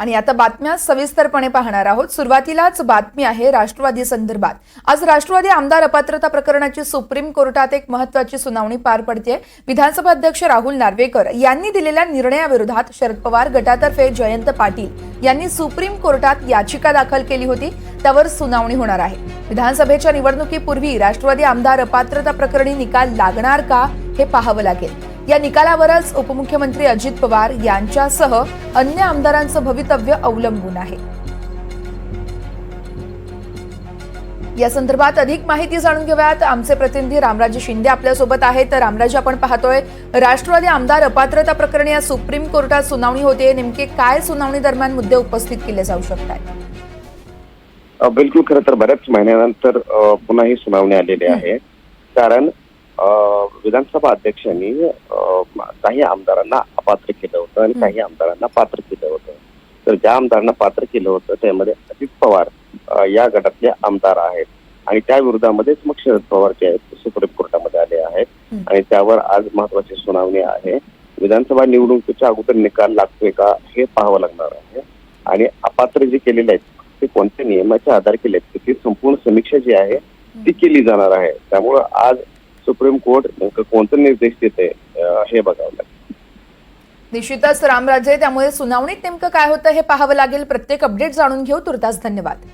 आणि आता बातम्या सविस्तरपणे पाहणार आहोत. सुरुवातीलाच बातमी आहे राष्ट्रवादी संदर्भात. आज राष्ट्रवादी आमदार अपात्रता प्रकरणाची सुप्रीम कोर्टात एक महत्वाची सुनावणी पार पडते विधानसभा अध्यक्ष राहुल नार्वेकर यांनी दिलेल्या निर्णयाविरोधात शरद पवार गटातर्फे जयंत पाटील यांनी सुप्रीम कोर्टात याचिका दाखल केली होती. त्यावर सुनावणी होणार आहे. विधानसभेच्या निवडणुकीपूर्वी राष्ट्रवादी आमदार अपात्रता प्रकरणी निकाल लागणार का हे पाहावं लागेल. या निकालावरच उपमुख्यमंत्री अजित पवार यांच्यासह अन्य आमदारांचं भवितव्य अवलंबून आहे. या संदर्भात अधिक माहिती जाणून घेऊयात. आमचे प्रतिनिधी रामराजे शिंदे आपल्यासोबत आहेत. तर रामराजे आपण पाहतोय राष्ट्रवादी आमदार अपात्रता प्रकरणी आज सुप्रीम कोर्टात सुनावणी होते. नेमके काय सुनावणी दरम्यान मुद्दे उपस्थित केले जाऊ शकतात? बिलकुल खरं तर बऱ्याच महिन्यानंतर पुन्हा ही सुनावणी आलेली आहे. कारण विधानसभा अध्यक्षांनी काही आमदारांना अपात्र केलं होतं आणि काही आमदारांना पात्र केलं होतं. तर ज्या आमदारांना पात्र केलं होतं त्यामध्ये अजित पवार या गटातले आमदार आहेत. आणि त्या विरोधामध्येच मग शरद पवार जे आहेत सुप्रीम कोर्टामध्ये आले आहेत. आणि त्यावर आज महत्वाची सुनावणी आहे. विधानसभा निवडणुकीच्या अगोदर निकाल लागतोय का हे पाहावं लागणार आहे. आणि अपात्र जे केलेले आहेत ते कोणत्या नियमाच्या आधार केले आहेत त्याची संपूर्ण समीक्षा जी आहे ती केली जाणार आहे. त्यामुळं आज सुप्रीम कोर्ट नेमकं कोणतं निर्देश देते हे बघावं लागेल. निश्चितच रामराजे त्यामुळे सुनावणीत नेमकं काय होतं हे पाहावं लागेल. प्रत्येक अपडेट जाणून घेऊ. तुर्तास धन्यवाद.